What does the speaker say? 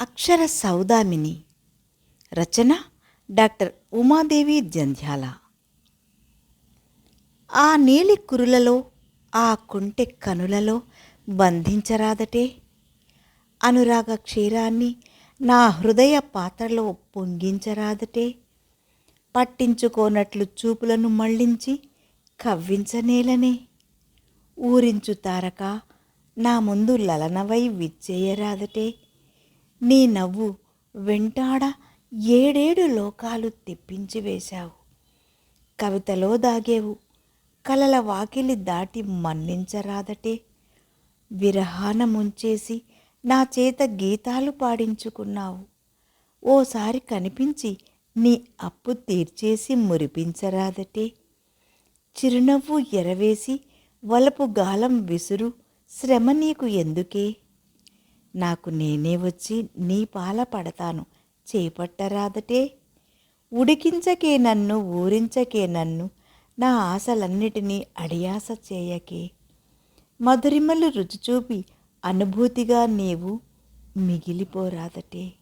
అక్షర సౌదామిని. రచన డాక్టర్ ఉమాదేవి జంధ్యాల. ఆ నీలి కురులలో ఆ కుంటె కనులలో బంధించరాదటే. అనురాగ క్షీరాన్ని నా హృదయ పాత్రలో పొంగించరాదటే. పట్టించుకోనట్లు చూపులను మళ్ళించి కవ్వించనేలనే. ఊరించు తారక నా ముందు లలనవై విచ్చేయరాదటే. నీ నవ్వు వెంటాడ ఏడేడు లోకాలు తెప్పించి వేశావు. కవితలో దాగేవు కలల వాకిలి దాటి మన్నించరాదటే. విరహాన ముంచేసి నా చేత గీతాలు పాడించుకున్నావు. ఓసారి కనిపించి నీ అప్పు తీర్చేసి మురిపించరాదటే. చిరునవ్వు ఎరవేసి వలపు గాలం విసురు శ్రమ నీకు ఎందుకే? నాకు నేనే వచ్చి నీ పాల పడతాను. చేపట్టరాదటే. ఉడికించకే నన్ను ఊరించకే నన్ను నా ఆశలన్నిటినీ అడియాస చేయకే. మధురిమలు రుచి చూపి అనుభూతిగా నీవు మిగిలిపోరాదటే.